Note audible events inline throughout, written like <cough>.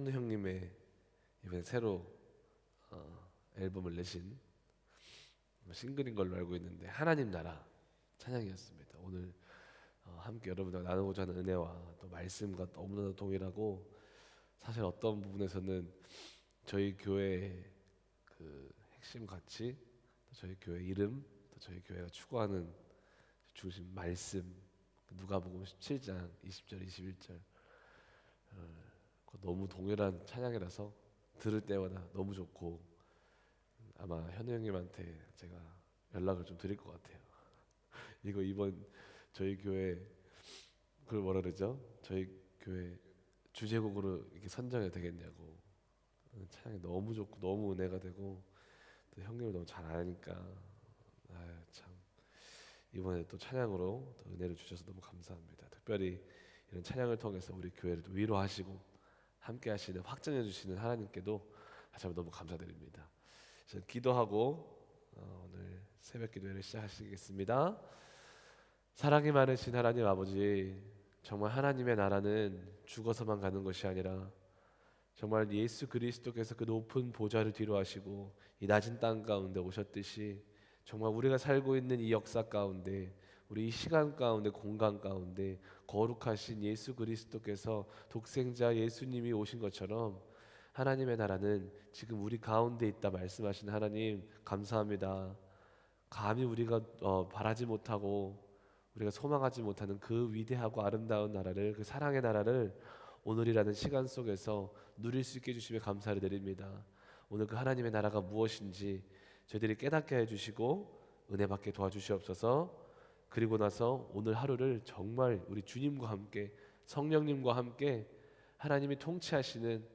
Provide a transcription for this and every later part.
현우 형님의 이번에 새로 어, 앨범을 내신 뭐 싱글인 걸로 알고 있는데 하나님 나라 찬양이었습니다. 오늘 어, 함께 여러분과 나누고자 하는 은혜와 또 말씀과 너무나도 동일하고 사실 어떤 부분에서는 저희 교회의 그 핵심 가치, 또 저희 교회 이름, 또 저희 교회가 추구하는 중심 말씀 누가복음 17장 20절 21절 어, 너무 동일한 찬양이라서 들을 때마다 너무 좋고 아마 현우 형님한테 제가 연락을 좀 드릴 것 같아요. <laughs> 이거 이번 저희 교회 그걸 뭐라 그러죠? 저희 교회 주제곡으로 이렇게 선정이 되겠냐고 찬양이 너무 좋고 너무 은혜가 되고 또 형님을 너무 잘 아니까 아참 이번에 또 찬양으로 또 은혜를 주셔서 너무 감사합니다. 특별히 이런 찬양을 통해서 우리 교회를 또 위로하시고 함께 하시는 확증해 주시는 하나님께도 다시 한번 너무 감사드립니다. 저는 기도하고 어, 오늘 새벽 기도회를 시작하시겠습니다. 사랑이 많으신 하나님 아버지 정말 하나님의 나라는 죽어서만 가는 것이 아니라 정말 예수 그리스도께서 그 높은 보좌를 뒤로 하시고 이 낮은 땅 가운데 오셨듯이 정말 우리가 살고 있는 이 역사 가운데 우리 이 시간 가운데 공간 가운데 거룩하신 예수 그리스도께서 독생자 예수님이 오신 것처럼 하나님의 나라는 지금 우리 가운데 있다 말씀하신 하나님 감사합니다. 감히 우리가 어, 바라지 못하고 우리가 소망하지 못하는 그 위대하고 아름다운 나라를 그 사랑의 나라를 오늘이라는 시간 속에서 누릴 수 있게 해주시며 감사를 드립니다. 오늘 그 하나님의 나라가 무엇인지 저희들이 깨닫게 해주시고 은혜 받게 도와주시옵소서. 그리고 나서 오늘 하루를 정말 우리 주님과 함께 성령님과 함께 하나님이 통치하시는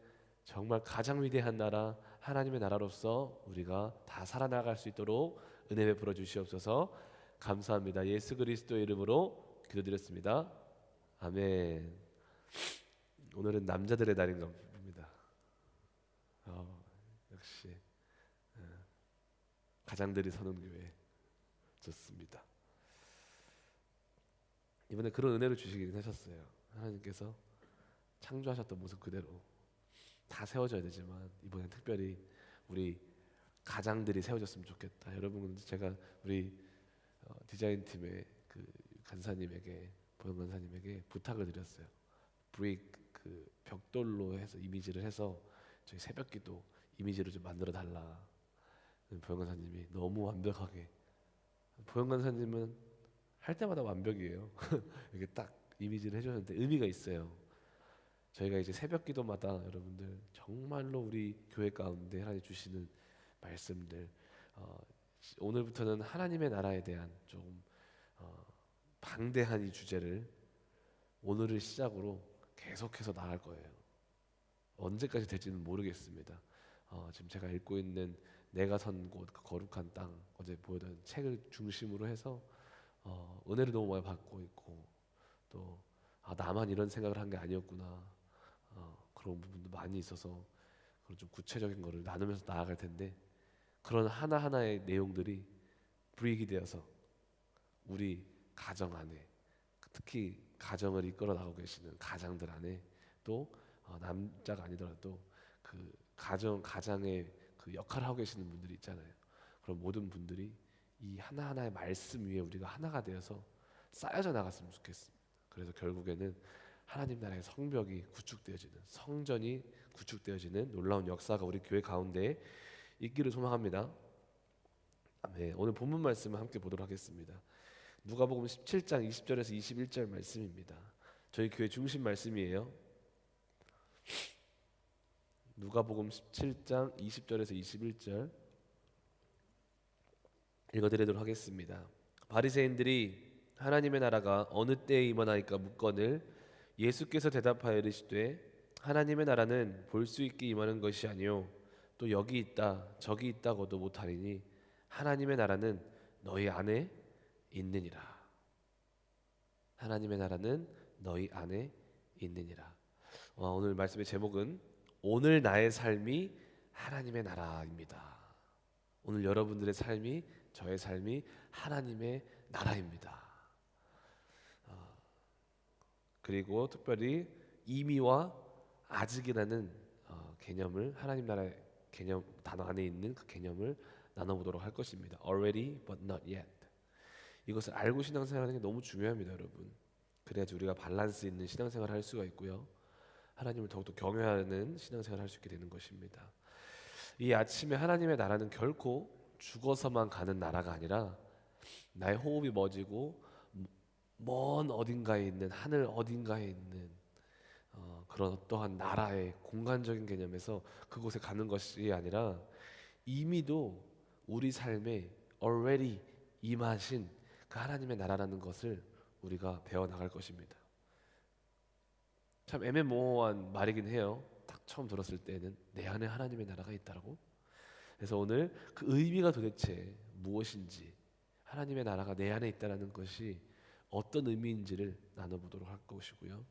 정말 가장 위대한 나라 하나님의 나라로서 우리가 다 살아나갈 수 있도록 은혜 베풀어 주시옵소서. 감사합니다. 예수 그리스도의 이름으로 기도드렸습니다. 아멘. 오늘은 남자들의 날인가 봅니다. 어, 역시 어, 가장들이 서는 교회 좋습니다. 이번에 그런 은혜를 주시긴 하셨어요. 하나님께서 창조하셨던 모습 그대로 다 세워져야 되지만 이번엔 특별히 우리 가장들이 세워졌으면 좋겠다. 여러분 제가 우리 어, 디자인 팀의 그 간사님에게 보영 간사님에게 부탁을 드렸어요. 브릭 그 벽돌로 해서 이미지를 해서 저희 새벽기도 이미지를 좀 만들어 달라. 보영 간사님이 너무 완벽하게 보영 간사님은 할 때마다 완벽이에요. <laughs> 이렇게 딱 이미지를 해주셨는데 의미가 있어요. 저희가 이제 새벽 기도마다 여러분들 정말로 우리 교회 가운데 하나님 주시는 말씀들 어, 오늘부터는 하나님의 나라에 대한 좀 어, 방대한 이 주제를 오늘을 시작으로 계속해서 나갈 거예요. 언제까지 될지는 모르겠습니다. 어, 지금 제가 읽고 있는 내가 선곳그 거룩한 땅 어제 보여던 책을 중심으로 해서 어, 은혜를 너무 많이 받고 있고 또 아, 나만 이런 생각을 한 게 아니었구나 어, 그런 부분도 많이 있어서 그런 좀 구체적인 거를 나누면서 나아갈 텐데 그런 하나 하나의 내용들이 브릭이 되어서 우리 가정 안에 특히 가정을 이끌어 나가고 계시는 가장들 안에 또 어, 남자가 아니더라도 그 가정 가장의 그 역할을 하고 계시는 분들이 있잖아요. 그런 모든 분들이 이 하나 하나의 말씀 위에 우리가 하나가 되어서 쌓여져 나갔으면 좋겠습니다. 그래서 결국에는 하나님 나라의 성벽이 구축되어지는 성전이 구축되어지는 놀라운 역사가 우리 교회 가운데 있기를 소망합니다. 네, 오늘 본문 말씀을 함께 보도록 하겠습니다. 누가복음 17장 20절에서 21절 말씀입니다. 저희 교회 중심 말씀이에요. 누가복음 17장 20절에서 21절 읽어드리도록 하겠습니다. 바리새인들이 하나님의 나라가 어느 때에 임하나이까 묻거늘 예수께서 대답하여 이르시되 하나님의 나라는 볼 수 있게 임하는 것이 아니요 또 여기 있다 저기 있다고도 못하리니 하나님의 나라는 너희 안에 있느니라. 하나님의 나라는 너희 안에 있느니라. 어, 오늘 말씀의 제목은 오늘 나의 삶이 하나님의 나라입니다. 오늘 여러분들의 삶이 저의 삶이 하나님의 나라입니다. 어, 그리고 특별히 이미와 아직이라는 어, 개념을 하나님 나라의 개념 단어 안에 있는 그 개념을 나눠보도록 할 것입니다. Already but not yet. 이것을 알고 신앙생활하는 게 너무 중요합니다, 여러분. 그래야지 우리가 밸런스 있는 신앙생활을 할 수가 있고요. 하나님을 더욱더 경외하는 신앙생활을 할 수 있게 되는 것입니다. 이 아침에 하나님의 나라는 결코 죽어서만 가는 나라가 아니라 나의 호흡이 멎이고 먼 어딘가에 있는 하늘 어딘가에 있는 어, 그런 어떠한 나라의 공간적인 개념에서 그곳에 가는 것이 아니라 이미도 우리 삶에 already 임하신 그 하나님의 나라라는 것을 우리가 배워 나갈 것입니다. 참 애매모호한 말이긴 해요. 딱 처음 들었을 때는 내 안에 하나님의 나라가 있다라고. 그래서 오늘 그 의미가 도대체 무엇인지 하나님의 나라가 내 안에 있다라는 것이 어떤 의미인지를 나눠보도록 할 것이고요.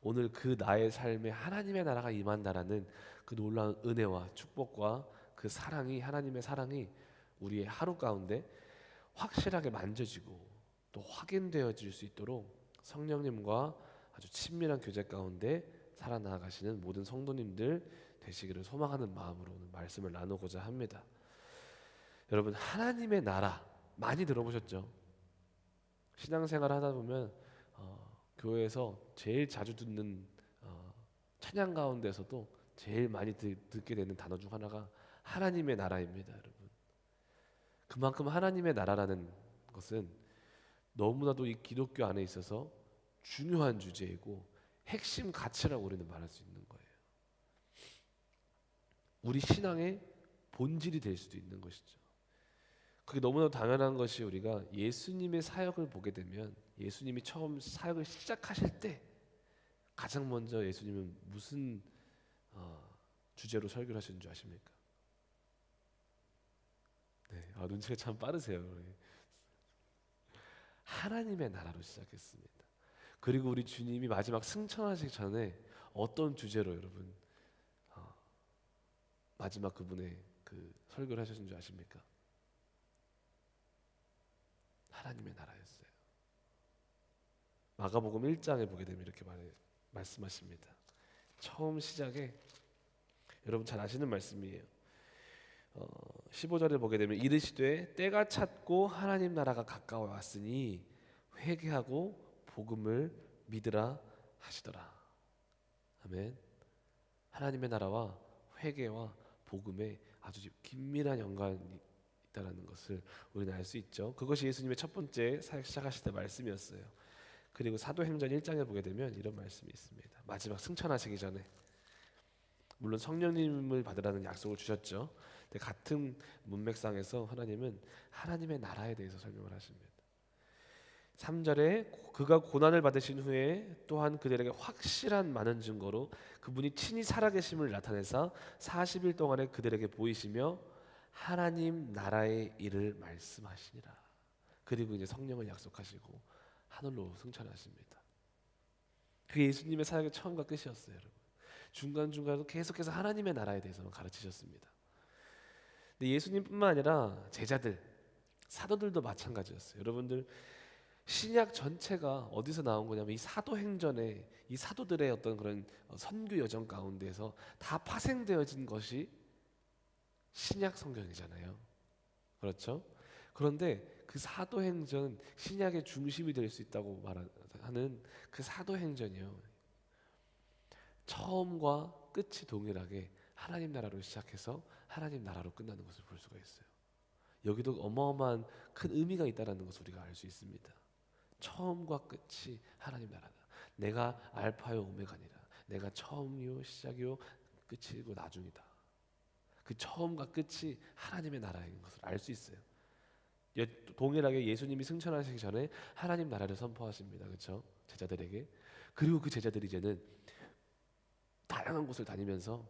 오늘 그 나의 삶에 하나님의 나라가 임한다라는 그 놀라운 은혜와 축복과 그 사랑이 하나님의 사랑이 우리의 하루 가운데 확실하게 만져지고 또 확인되어질 수 있도록 성령님과 아주 친밀한 교제 가운데 살아나가시는 모든 성도님들 되시기를 소망하는 마음으로 오늘 말씀을 나누고자 합니다. 여러분 하나님의 나라 많이 들어보셨죠? 신앙생활 하다 보면 어, 교회에서 제일 자주 듣는 어, 찬양 가운데서도 제일 많이 듣, 듣게 되는 단어 중 하나가 하나님의 나라입니다, 여러분. 그만큼 하나님의 나라라는 것은 너무나도 이 기독교 안에 있어서 중요한 주제이고 핵심 가치라고 우리는 말할 수 있는. 우리 신앙의 본질이 될 수도 있는 것이죠. 그게 너무나 당연한 것이 우리가 예수님의 사역을 보게 되면 예수님이 처음 사역을 시작하실 때 가장 먼저 예수님은 무슨 어, 주제로 설교를 하시는 줄 아십니까? 네, 아, 눈치가 참 빠르세요. 하나님의 나라로 시작했습니다. 그리고 우리 주님이 마지막 승천하시기 전에 어떤 주제로 여러분 어, 마지막 그분의 그 설교를 하셨는 줄 아십니까? 하나님의 나라였어요. 마가복음 1장에 보게 되면 이렇게 말, 말씀하십니다. 처음 시작에 여러분 잘 아시는 말씀이에요. 어, 15절에 보게 되면 이르시되 때가 찼고 하나님 나라가 가까워 왔으니 회개하고 복음을 믿으라 하시더라. 아멘. 하나님의 나라와 회개와 복음에 아주 긴밀한 연관이 있다라는 것을 우리는 알 수 있죠. 그것이 예수님의 첫 번째 사역 시작하실 때 말씀이었어요. 그리고 사도행전 1장에 보게 되면 이런 말씀이 있습니다. 마지막 승천하시기 전에 물론 성령님을 받으라는 약속을 주셨죠. 근데 같은 문맥상에서 하나님은 하나님의 나라에 대해서 설명을 하십니다. 3절에 그가 고난을 받으신 후에 또한 그들에게 확실한 많은 증거로 그분이 친히 살아계심을 나타내사 40일 동안에 그들에게 보이시며 하나님 나라의 일을 말씀하시니라. 그리고 이제 성령을 약속하시고 하늘로 승천하십니다. 그게 예수님의 사역의 처음과 끝이었어요, 여러분. 중간 중간에 계속해서 하나님의 나라에 대해서만 가르치셨습니다. 근데 예수님뿐만 아니라 제자들, 사도들도 마찬가지였어요. 여러분들 신약 전체가 어디서 나온 거냐면 이 사도행전에 이 사도들의 어떤 그런 선교 여정 가운데서 다 파생되어진 것이 신약 성경이잖아요. 그렇죠? 그런데 그 사도행전 신약의 중심이 될 수 있다고 말하는 그 사도행전이요. 처음과 끝이 동일하게 하나님 나라로 시작해서 하나님 나라로 끝나는 것을 볼 수가 있어요. 여기도 어마어마한 큰 의미가 있다라는 것을 우리가 알 수 있습니다. 처음과 끝이 하나님 나라다. 내가 알파요 오메가니라. 내가 처음이요 시작이요 끝이고 나중이다. 그 처음과 끝이 하나님의 나라인 것을 알 수 있어요. 동일하게 예수님이 승천하시기 전에 하나님 나라를 선포하십니다. 그렇죠? 제자들에게. 그리고 그 제자들이 이제는 다양한 곳을 다니면서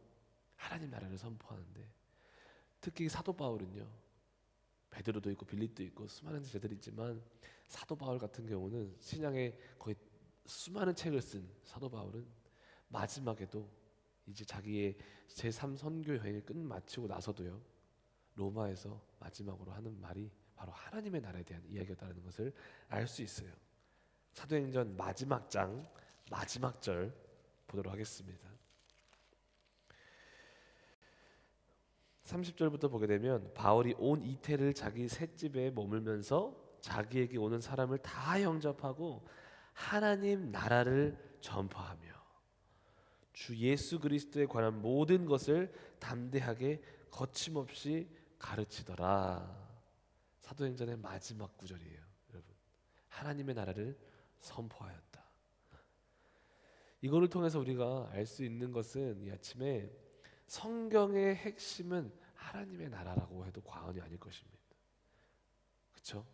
하나님 나라를 선포하는데 특히 사도 바울은요. 베드로도 있고 빌립도 있고 수많은 제자들이 있지만 사도 바울 같은 경우는 신약에 거의 수많은 책을 쓴 사도 바울은 마지막에도 이제 자기의 제3 선교 여행을 끝 마치고 나서도요. 로마에서 마지막으로 하는 말이 바로 하나님의 나라에 대한 이야기였다는 것을 알 수 있어요. 사도행전 마지막 장 마지막 절 보도록 하겠습니다. 30절부터 보게 되면 바울이 온 이태를 자기 셋집에 머물면서 자기에게 오는 사람을 다 영접하고 하나님 나라를 전파하며 주 예수 그리스도에 관한 모든 것을 담대하게 거침없이 가르치더라. 사도행전의 마지막 구절이에요, 여러분. 하나님의 나라를 선포하였다. 이거를 통해서 우리가 알 수 있는 것은 이 아침에 성경의 핵심은 하나님의 나라라고 해도 과언이 아닐 것입니다. 그렇죠?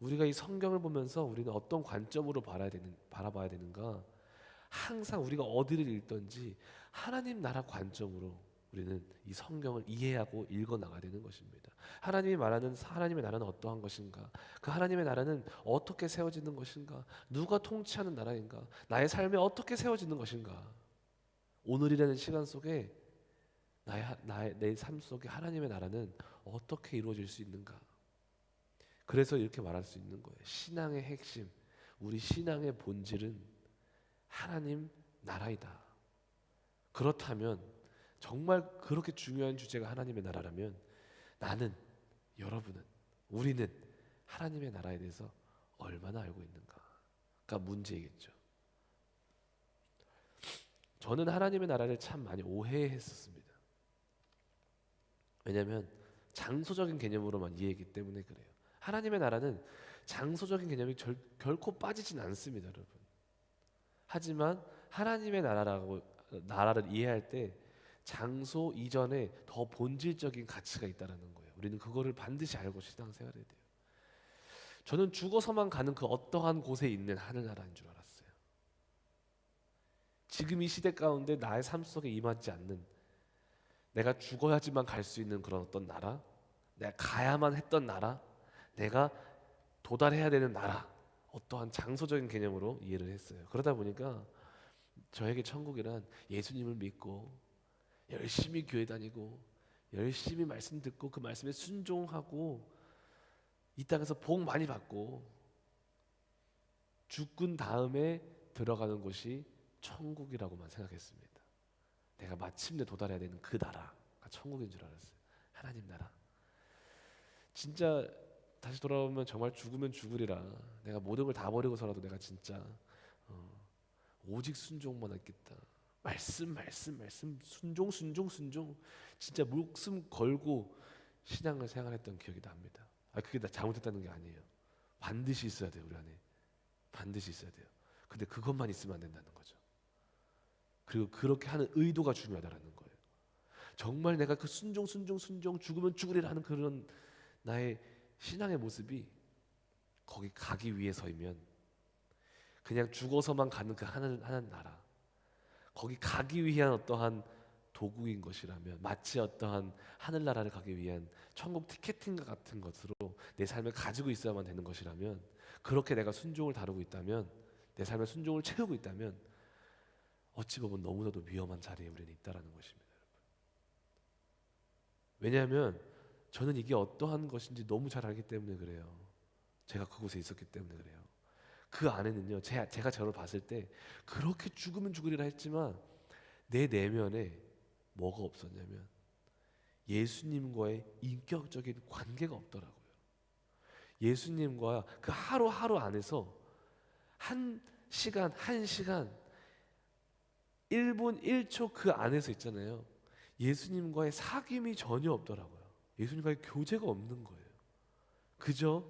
우리가 이 성경을 보면서 우리는 어떤 관점으로 바라야 되는 바라봐야 되는가? 항상 우리가 어디를 읽든지 하나님 나라 관점으로 우리는 이 성경을 이해하고 읽어 나가야 되는 것입니다. 하나님이 말하는 하나님의 나라는 어떠한 것인가? 그 하나님의 나라는 어떻게 세워지는 것인가? 누가 통치하는 나라인가? 나의 삶에 어떻게 세워지는 것인가? 오늘이라는 시간 속에 나의 하- 나의 내 삶 속에 하나님의 나라는 어떻게 이루어질 수 있는가? 그래서 이렇게 말할 수 있는 거예요. 신앙의 핵심, 우리 신앙의 본질은 하나님 나라이다. 그렇다면 정말 그렇게 중요한 주제가 하나님의 나라라면 나는 여러분은 우리는 하나님의 나라에 대해서 얼마나 알고 있는가가 문제이겠죠. 저는 하나님의 나라를 참 많이 오해했었습니다. 왜냐하면 장소적인 개념으로만 이해했기 때문에 그래요. 하나님의 나라는 장소적인 개념이 절, 결코 빠지진 않습니다, 여러분. 하지만 하나님의 나라라고 나라를 이해할 때 장소 이전에 더 본질적인 가치가 있다라는 거예요. 우리는 그거를 반드시 알고 신앙생활해야 돼요. 저는 죽어서만 가는 그 어떠한 곳에 있는 하늘나라인 줄 알았어요. 지금 이 시대 가운데 나의 삶 속에 임하지 않는 내가 죽어야지만 갈 수 있는 그런 어떤 나라, 내가 가야만 했던 나라, 내가 도달해야 되는 나라, 어떠한 장소적인 개념으로 이해를 했어요. 그러다 보니까 저에게 천국이란 예수님을 믿고 열심히 교회 다니고 열심히 말씀 듣고 그 말씀에 순종하고 이 땅에서 복 많이 받고 죽은 다음에 들어가는 곳이 천국이라고만 생각했습니다. 내가 마침내 도달해야 되는 그 나라가 천국인 줄 알았어요. 하나님 나라. 진짜 다시 돌아오면 정말 죽으면 죽으리라. 내가 모든 걸 다 버리고서라도 내가 진짜 어, 오직 순종만 했겠다. 말씀 말씀 말씀 순종 순종 순종 진짜 목숨 걸고 신앙을 생활했던 기억이 납니다. 아 그게 다 잘못했다는 게 아니에요. 반드시 있어야 돼요 우리 안에 반드시 있어야 돼요. 근데 그것만 있으면 안 된다는 거죠. 그리고 그렇게 하는 의도가 중요하다라는 거예요. 정말 내가 그 순종 순종 순종 죽으면 죽으리라는 그런 나의 신앙의 모습이 거기 가기 위해서이면 그냥 죽어서만 가는 그 하늘 하는 나라 거기 가기 위한 어떠한 도구인 것이라면 마치 어떠한 하늘나라를 가기 위한 천국 티켓팅과 같은 것으로 내 삶을 가지고 있어야만 되는 것이라면 그렇게 내가 순종을 다루고 있다면 내 삶의 순종을 채우고 있다면 어찌 보면 너무나도 위험한 자리에 우리는 있다라는 것입니다. 왜냐하면 저는 이게 어떠한 것인지 너무 잘 알기 때문에 그래요. 제가 그곳에 있었기 때문에 그래요. 그 안에는요, 제, 제가 저를 봤을 때 그렇게 죽으면 죽으리라 했지만 내 내면에 뭐가 없었냐면 예수님과의 인격적인 관계가 없더라고요. 예수님과 그 하루하루 안에서 한 시간, 한 시간, 1분 1초 그 안에서 있잖아요. 예수님과의 사귐이 전혀 없더라고요. 예수님과의 교제가 없는 거예요. 그저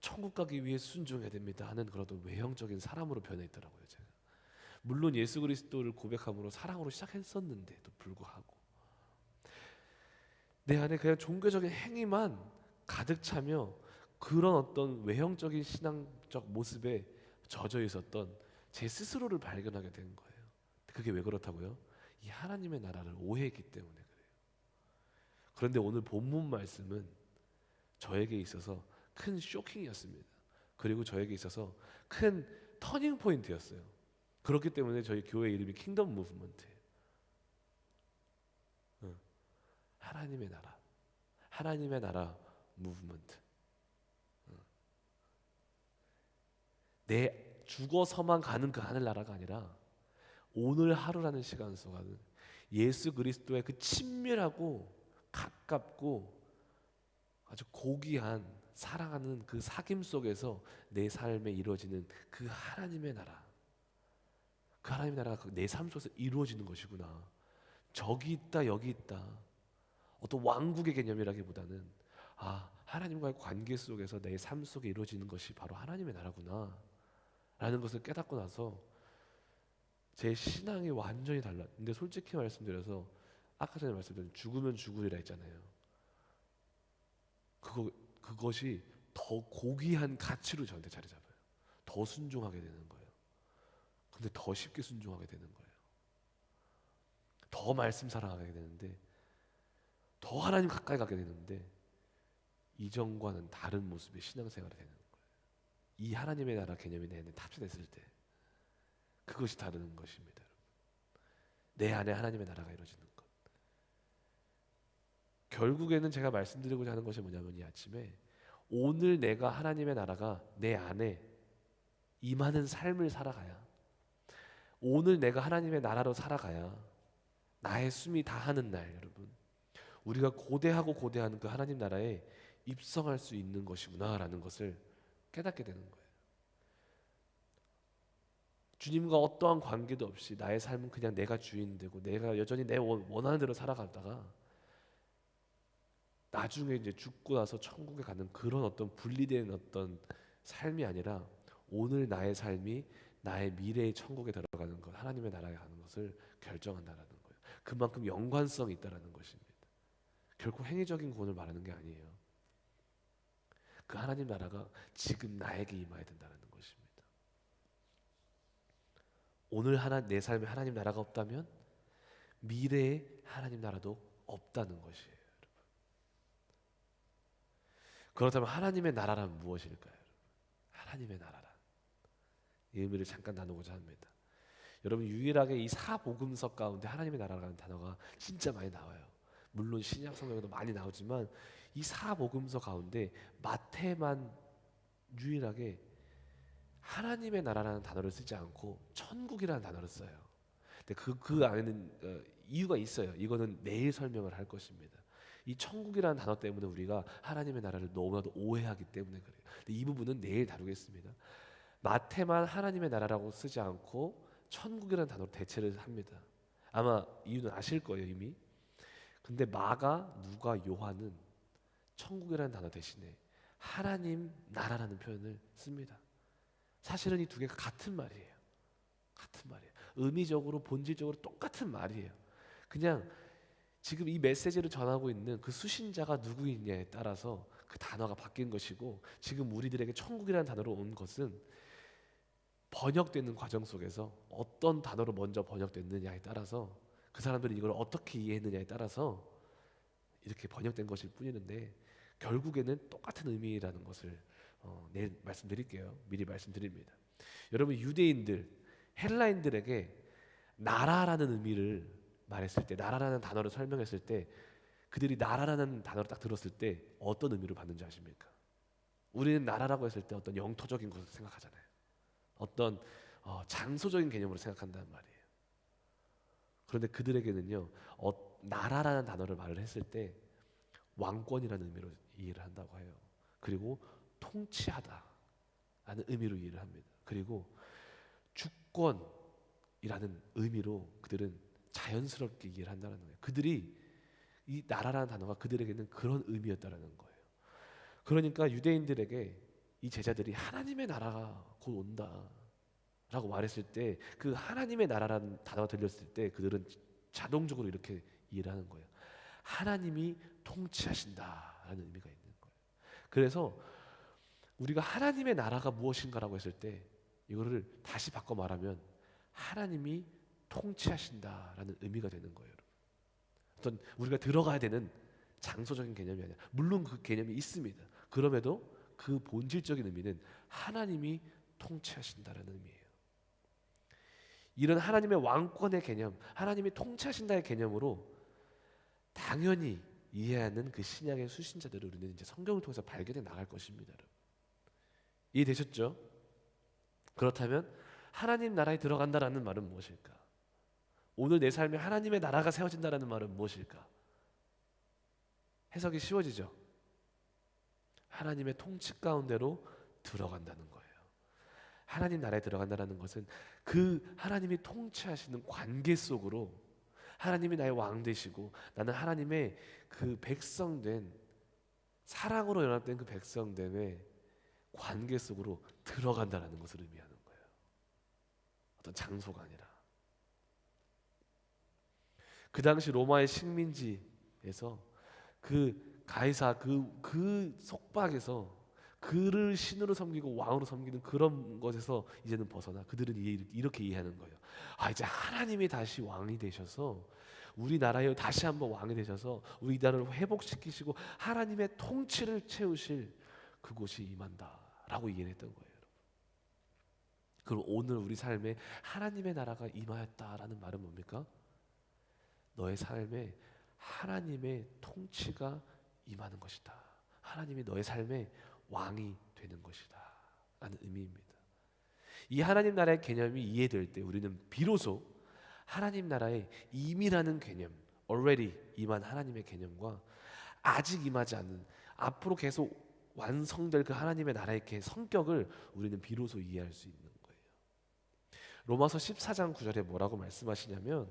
천국 가기 위해 순종해야 됩니다 하는 어떤 외형적인 사람으로 변해 있더라고요. 제가 물론 예수 그리스도를 고백함으로 사랑으로 시작했었는데도 불구하고 내 안에 그냥 종교적인 행위만 가득 차며 그런 어떤 외형적인 신앙적 모습에 젖어 있었던 제 스스로를 발견하게 된 거예요. 그게 왜 그렇다고요? 이 하나님의 나라를 오해했기 때문에 그런데 오늘 본문 말씀은 저에게 있어서 큰 쇼킹이었습니다. 그리고 저에게 있어서 큰 터닝 포인트였어요. 그렇기 때문에 저희 교회 이름이 킹덤 무브먼트예요. 응. 하나님의 나라, 하나님의 나라 무브먼트. 응. 내 죽어서만 가는 그 하늘 나라가 아니라 오늘 하루라는 시간 속에는 예수 그리스도의 그 친밀하고 가깝고 아주 고귀한 사랑하는 그 사귐 속에서 내 삶에 이루어지는 그 하나님의 나라. 그 하나님의 나라가 내 삶 속에서 이루어지는 것이구나. 저기 있다 여기 있다. 어떤 왕국의 개념이라기보다는 아 하나님과의 관계 속에서 내 삶 속에 이루어지는 것이 바로 하나님의 나라구나. 라는 것을 깨닫고 나서 제 신앙이 완전히 달라. 근데 솔직히 말씀드려서 아까 전에 말씀드린 죽으면 죽으리라 했잖아요. 그거 그것이 더 고귀한 가치로 저한테 자리 잡아요. 더 순종하게 되는 거예요. 근데 더 쉽게 순종하게 되는 거예요. 더 말씀 사랑하게 되는데 더 하나님 가까이 가게 되는데 이전과는 다른 모습의 신앙생활이 되는 거예요. 이 하나님의 나라 개념이 내 안에 탑재됐을 때 그것이 다른 것입니다. 여러분. 내 안에 하나님의 나라가 이루어지는 것. 결국에는 제가 말씀드리고자 하는 것이 뭐냐면 이 아침에 오늘 내가 하나님의 나라가 내 안에 임하는 삶을 살아가야. 오늘 내가 하나님의 나라로 살아가야. 나의 숨이 다하는 날 여러분. 우리가 고대하고 고대하는 그 하나님 나라에 입성할 수 있는 것이구나라는 것을 깨닫게 되는 거예요. 주님과 어떠한 관계도 없이 나의 삶은 그냥 내가 주인 되고 내가 여전히 내 원- 원하는 대로 살아가다가 나중에 이제 죽고 나서 천국에 가는 그런 어떤 분리된 어떤 삶이 아니라 오늘 나의 삶이 나의 미래의 천국에 들어가는 것, 하나님의 나라에 가는 것을 결정한다라는 거예요. 그만큼 연관성이 있다라는 것입니다. 결코 행위적인 구원을 말하는 게 아니에요. 그 하나님 나라가 지금 나에게 임해야 된다는 것입니다. 오늘 하나 내 삶에 하나님 나라가 없다면 미래에 하나님 나라도 없다는 것이에요. 그렇다면 하나님의 나라란 무엇일까요? 하나님의 나라란 이 의미를 잠깐 나누고자 합니다. 여러분 유일하게 이 사복음서 가운데 하나님의 나라라는 단어가 진짜 많이 나와요. 물론 신약 성경에도 많이 나오지만 이 사복음서 가운데 마태만 유일하게 하나님의 나라라는 단어를 쓰지 않고 천국이라는 단어를 써요. 근데 그, 그 안에는 어, 이유가 있어요. 이거는 내일 설명을 할 것입니다. 이 천국이라는 단어 때문에 우리가 하나님의 나라를 너무나도 오해하기 때문에 그래요. 이 부분은 내일 다루겠습니다. 마태만 하나님의 나라라고 쓰지 않고 천국이라는 단어로 대체를 합니다. 아마 이유는 아실 거예요 이미. 근데 마가, 누가, 요한은 천국이라는 단어 대신에 하나님 나라라는 표현을 씁니다. 사실은 이 두 개가 같은 말이에요. 같은 말이에요. 의미적으로 본질적으로 똑같은 말이에요. 그냥 지금 이 메시지를 전하고 있는 그 수신자가 누구이냐에 따라서 그 단어가 바뀐 것이고 지금 우리들에게 천국이라는 단어로 온 것은 번역되는 과정 속에서 어떤 단어로 먼저 번역됐느냐에 따라서 그 사람들이 이걸 어떻게 이해했느냐에 따라서 이렇게 번역된 것일 뿐이는데 결국에는 똑같은 의미라는 것을 어, 내일 말씀드릴게요. 미리 말씀드립니다. 여러분 유대인들 헬라인들에게 나라라는 의미를 말했을 때 나라라는 단어를 설명했을 때 그들이 나라라는 단어를 딱 들었을 때 어떤 의미를 받는지 아십니까? 우리는 나라라고 했을 때 어떤 영토적인 것을 생각하잖아요. 어떤 어, 장소적인 개념으로 생각한단 말이에요. 그런데 그들에게는요, 어, 나라라는 단어를 말을 했을 때 왕권이라는 의미로 이해를 한다고 해요. 그리고 통치하다라는 의미로 이해를 합니다. 그리고 주권이라는 의미로 그들은 자연스럽게 이해를 한다는 거예요. 그들이 이 나라라는 단어가 그들에게는 그런 의미였다라는 거예요. 그러니까 유대인들에게 이 제자들이 하나님의 나라가 곧 온다 라고 말했을 때 그 하나님의 나라라는 단어가 들렸을 때 그들은 자동적으로 이렇게 이해를 하는 거예요. 하나님이 통치하신다라는 의미가 있는 거예요. 그래서 우리가 하나님의 나라가 무엇인가라고 했을 때 이거를 다시 바꿔 말하면 하나님이 통치하신다라는 의미가 되는 거예요. 여러분. 어떤 우리가 들어가야 되는 장소적인 개념이 아니라 물론 그 개념이 있습니다. 그럼에도 그 본질적인 의미는 하나님이 통치하신다라는 의미예요. 이런 하나님의 왕권의 개념, 하나님이 통치하신다의 개념으로 당연히 이해하는 그 신약의 수신자들을 우리는 이제 성경을 통해서 발견해 나갈 것입니다. 이해되셨죠? 그렇다면 하나님 나라에 들어간다라는 말은 무엇일까? 오늘 내 삶에 하나님의 나라가 세워진다라는 말은 무엇일까? 해석이 쉬워지죠. 하나님의 통치 가운데로 들어간다는 거예요. 하나님 나라에 들어간다는 것은 그 하나님이 통치하시는 관계 속으로 하나님이 나의 왕 되시고 나는 하나님의 그 백성된 사랑으로 연합된 그 백성됨의 관계 속으로 들어간다는 것을 의미하는 거예요. 어떤 장소가 아니라 그 당시 로마의 식민지에서 그 가이사 그, 그 속박에서 그를 신으로 섬기고 왕으로 섬기는 그런 것에서 이제는 벗어나 그들은 이렇게 이해하는 거예요. 아 이제 하나님이 다시 왕이 되셔서 우리나라에 다시 한번 왕이 되셔서 우리 나라를 회복시키시고 하나님의 통치를 채우실 그곳이 임한다라고 이해했던 거예요. 그럼 오늘 우리 삶에 하나님의 나라가 임하였다라는 말은 뭡니까? 너의 삶에 하나님의 통치가 임하는 것이다. 하나님이 너의 삶에 왕이 되는 것이다. 라는 의미입니다. 이 하나님 나라의 개념이 이해될 때 우리는 비로소 하나님 나라의 임이라는 개념, already 임한 하나님의 개념과 아직 임하지 않은 앞으로 계속 완성될 그 하나님의 나라의 개 성격을 우리는 비로소 이해할 수 있는 거예요. 로마서 14장 9절에 뭐라고 말씀하시냐면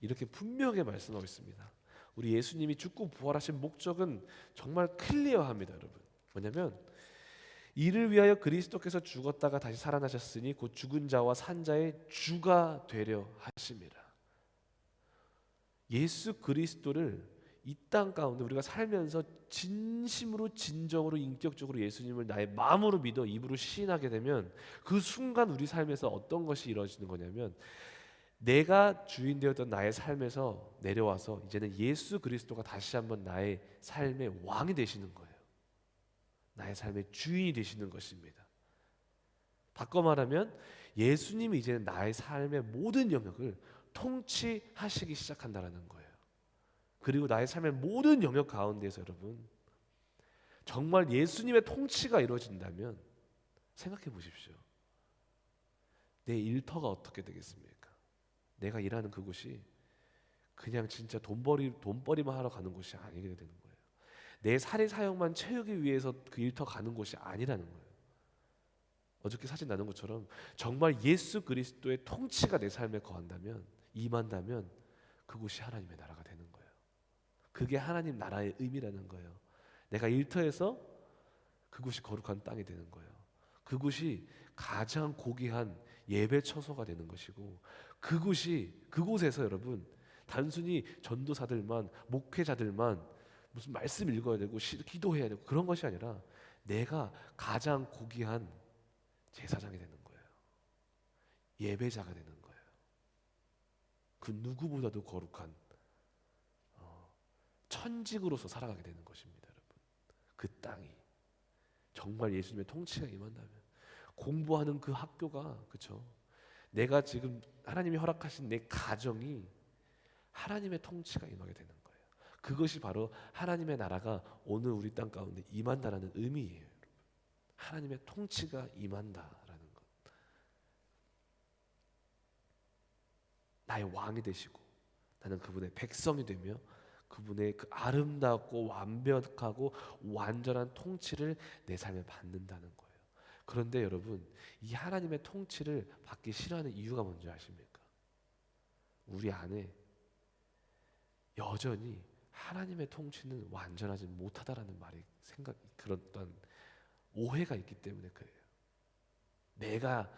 이렇게 분명하게 말씀하고 있습니다. 우리 예수님이 죽고 부활하신 목적은 정말 클리어합니다, 여러분. 뭐냐면 이를 위하여 그리스도께서 죽었다가 다시 살아나셨으니 곧 죽은 자와 산 자의 주가 되려 하심이라. 예수 그리스도를 이 땅 가운데 우리가 살면서 진심으로 진정으로 인격적으로 예수님을 나의 마음으로 믿어 입으로 시인하게 되면 그 순간 우리 삶에서 어떤 것이 이루어지는 거냐면 내가 주인 되었던 나의 삶에서 내려와서 이제는 예수 그리스도가 다시 한번 나의 삶의 왕이 되시는 거예요. 나의 삶의 주인이 되시는 것입니다. 바꿔 말하면 예수님이 이제는 나의 삶의 모든 영역을 통치하시기 시작한다라는 거예요. 그리고 나의 삶의 모든 영역 가운데서 여러분 정말 예수님의 통치가 이루어진다면 생각해 보십시오. 내 일터가 어떻게 되겠습니까? 내가 일하는 그곳이 그냥 진짜 돈벌이 돈벌이만 하러 가는 곳이 아니게 되는 거예요. 내 살의 사역만 채우기 위해서 그 일터 가는 곳이 아니라는 거예요. 어저께 사진 나눈 것처럼 정말 예수 그리스도의 통치가 내 삶에 거한다면 임한다면 그곳이 하나님의 나라가 되는 거예요. 그게 하나님 나라의 의미라는 거예요. 내가 일터에서 그곳이 거룩한 땅이 되는 거예요. 그곳이 가장 고귀한 예배 처소가 되는 것이고 그곳이 그곳에서 여러분 단순히 전도사들만 목회자들만 무슨 말씀 읽어야 되고 시- 기도해야 되고 그런 것이 아니라 내가 가장 고귀한 제사장이 되는 거예요. 예배자가 되는 거예요. 그 누구보다도 거룩한 어, 천직으로서 살아가게 되는 것입니다, 여러분. 그 땅이 정말 예수님의 통치가 임한다면 공부하는 그 학교가 그렇죠. 내가 지금 하나님이 허락하신 내 가정이 하나님의 통치가 임하게 되는 거예요. 그것이 바로 하나님의 나라가 오늘 우리 땅 가운데 임한다라는 의미예요. 여러분. 하나님의 통치가 임한다라는 것. 나의 왕이 되시고 나는 그분의 백성이 되며 그분의 그 아름답고 완벽하고 완전한 통치를 내 삶에 받는다는 거예요. 그런데 여러분, 이 하나님의 통치를 받기 싫어하는 이유가 뭔지 아십니까? 우리 안에 여전히 하나님의 통치는 완전하지 못하다라는 말이 생각 그런 오해가 있기 때문에 그래요. 내가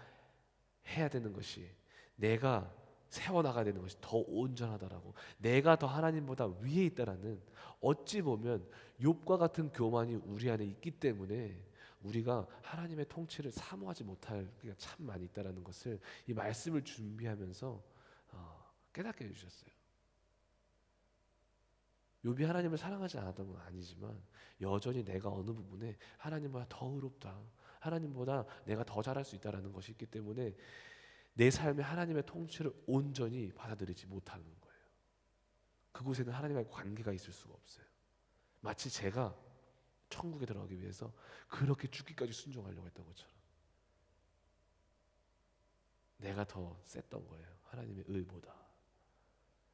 해야 되는 것이 내가 세워 나가야 되는 것이 더 온전하다라고 내가 더 하나님보다 위에 있다라는 어찌 보면 욥과 같은 교만이 우리 안에 있기 때문에 우리가 하나님의 통치를 사모하지 못할 참 많이 있다라는 것을 이 말씀을 준비하면서 어, 깨닫게 해주셨어요. 욥이 하나님을 사랑하지 않았던 건 아니지만 여전히 내가 어느 부분에 하나님보다 더 의롭다. 하나님보다 내가 더 잘할 수 있다라는 것이 있기 때문에 내 삶에 하나님의 통치를 온전히 받아들이지 못하는 거예요. 그곳에는 하나님과의 관계가 있을 수가 없어요. 마치 제가 천국에 들어가기 위해서 그렇게 죽기까지 순종하려고 했던 것처럼 내가 더 셌던 거예요. 하나님의 의보다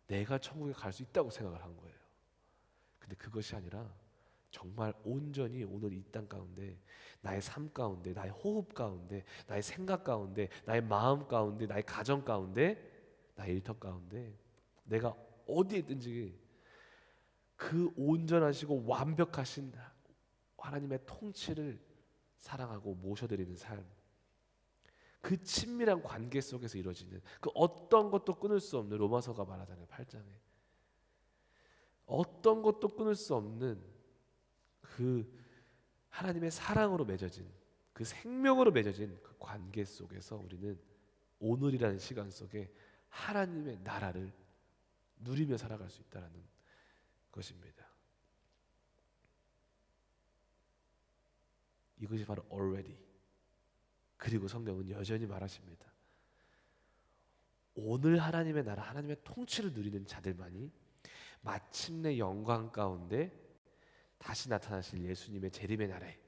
내가 천국에 갈 수 있다고 생각을 한 거예요. 근데 그것이 아니라 정말 온전히 오늘 이 땅 가운데 나의 삶 가운데 나의 호흡 가운데 나의 생각 가운데 나의 마음 가운데 나의 가정 가운데 나의 일터 가운데 내가 어디에 있든지 그 온전하시고 완벽하신 하나님의 통치를 사랑하고 모셔드리는 삶. 그 친밀한 관계 속에서 이루어지는 그 어떤 것도 끊을 수 없는 로마서가 말하잖아요. 8장에. 어떤 것도 끊을 수 없는 그 하나님의 사랑으로 맺어진 그 생명으로 맺어진 그 관계 속에서 우리는 오늘이라는 시간 속에 하나님의 나라를 누리며 살아갈 수 있다라는 것입니다. 이것이 바로 already. 그리고 성경은 여전히 말하십니다. 오늘 하나님의 나라, 하나님의 통치를 누리는 자들만이 마침내 영광 가운데 다시 나타나실 예수님의 재림의 날에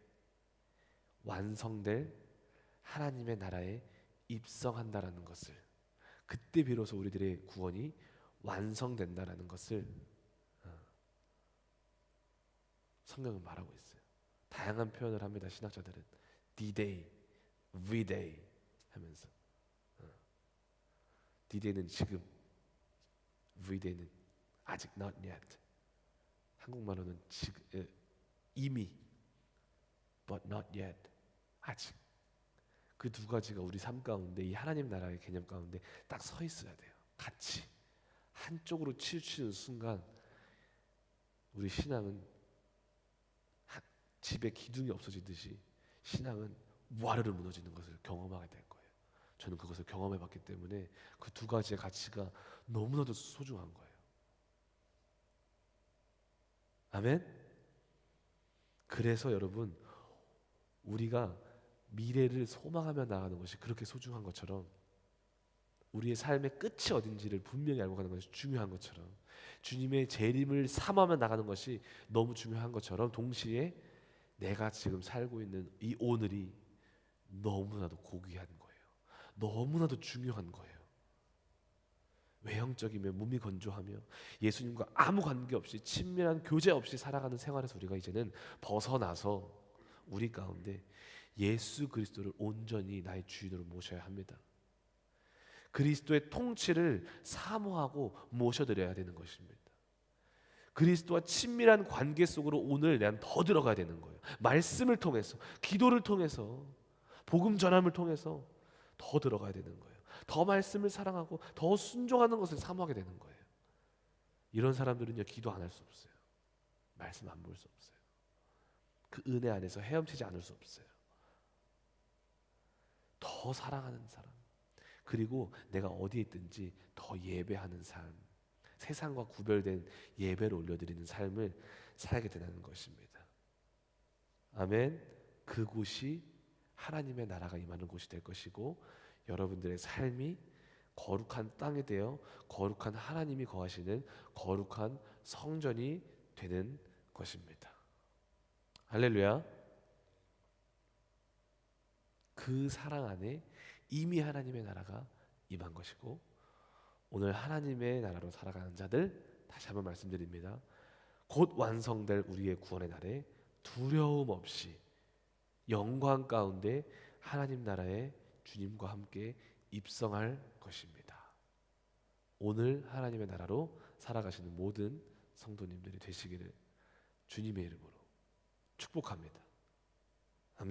완성될 하나님의 나라에 입성한다라는 것을 그때 비로소 우리들의 구원이 완성된다라는 것을 어, 성경은 말하고 있어요. 다양한 표현을 합니다. 신학자들은 D-Day, V-Day 하면서 어. D-Day는 지금, V-Day는 아직 not yet. 한국말로는 지금 에, 이미 but not yet 아직 그 두 가지가 우리 삶 가운데 이 하나님 나라의 개념 가운데 딱 서 있어야 돼요. 같이 한쪽으로 치우치는 순간 우리 신앙은 하- 집에 기둥이 없어지듯이 신앙은 와르르 무너지는 것을 경험하게 될 거예요. 저는 그것을 경험해 봤기 때문에 그 두 가지의 가치가 너무나도 소중한 거예요. 아멘. 그래서 여러분 우리가 미래를 소망하며 나가는 것이 그렇게 소중한 것처럼 우리의 삶의 끝이 어딘지를 분명히 알고 가는 것이 중요한 것처럼 주님의 재림을 삼하며 나가는 것이 너무 중요한 것처럼 동시에 내가 지금 살고 있는 이 오늘이 너무나도 고귀한 거예요. 너무나도 중요한 거예요. 외형적이며 몸이 건조하며 예수님과 아무 관계 없이 친밀한 교제 없이 살아가는 생활에서 우리가 이제는 벗어나서 우리 가운데 예수 그리스도를 온전히 나의 주인으로 모셔야 합니다. 그리스도의 통치를 사모하고 모셔드려야 되는 것입니다. 그리스도와 친밀한 관계 속으로 오늘 난 더 들어가야 되는 거예요. 말씀을 통해서, 기도를 통해서, 복음 전함을 통해서 더 들어가야 되는 거예요. 더 말씀을 사랑하고 더 순종하는 것을 사모하게 되는 거예요. 이런 사람들은요 기도 안 할 수 없어요. 말씀 안 볼 수 없어요. 그 은혜 안에서 헤엄치지 않을 수 없어요. 더 사랑하는 사람, 그리고 내가 어디에 있든지 더 예배하는 삶, 세상과 구별된 예배를 올려드리는 삶을 살게 되는 것입니다. 아멘. 그곳이 하나님의 나라가 임하는 곳이 될 것이고 여러분들의 삶이 거룩한 땅에 되어 거룩한 하나님이 거하시는 거룩한 성전이 되는 것입니다. 할렐루야. 그 사랑 안에 이미 하나님의 나라가 임한 것이고 오늘 하나님의 나라로 살아가는 자들 다시 한번 말씀드립니다. 곧 완성될 우리의 구원의 날에 두려움 없이 영광 가운데 하나님 나라에 주님과 함께 입성할 것입니다. 오늘 하나님의 나라로 살아가시는 모든 성도님들이 되시기를 주님의 이름으로 축복합니다.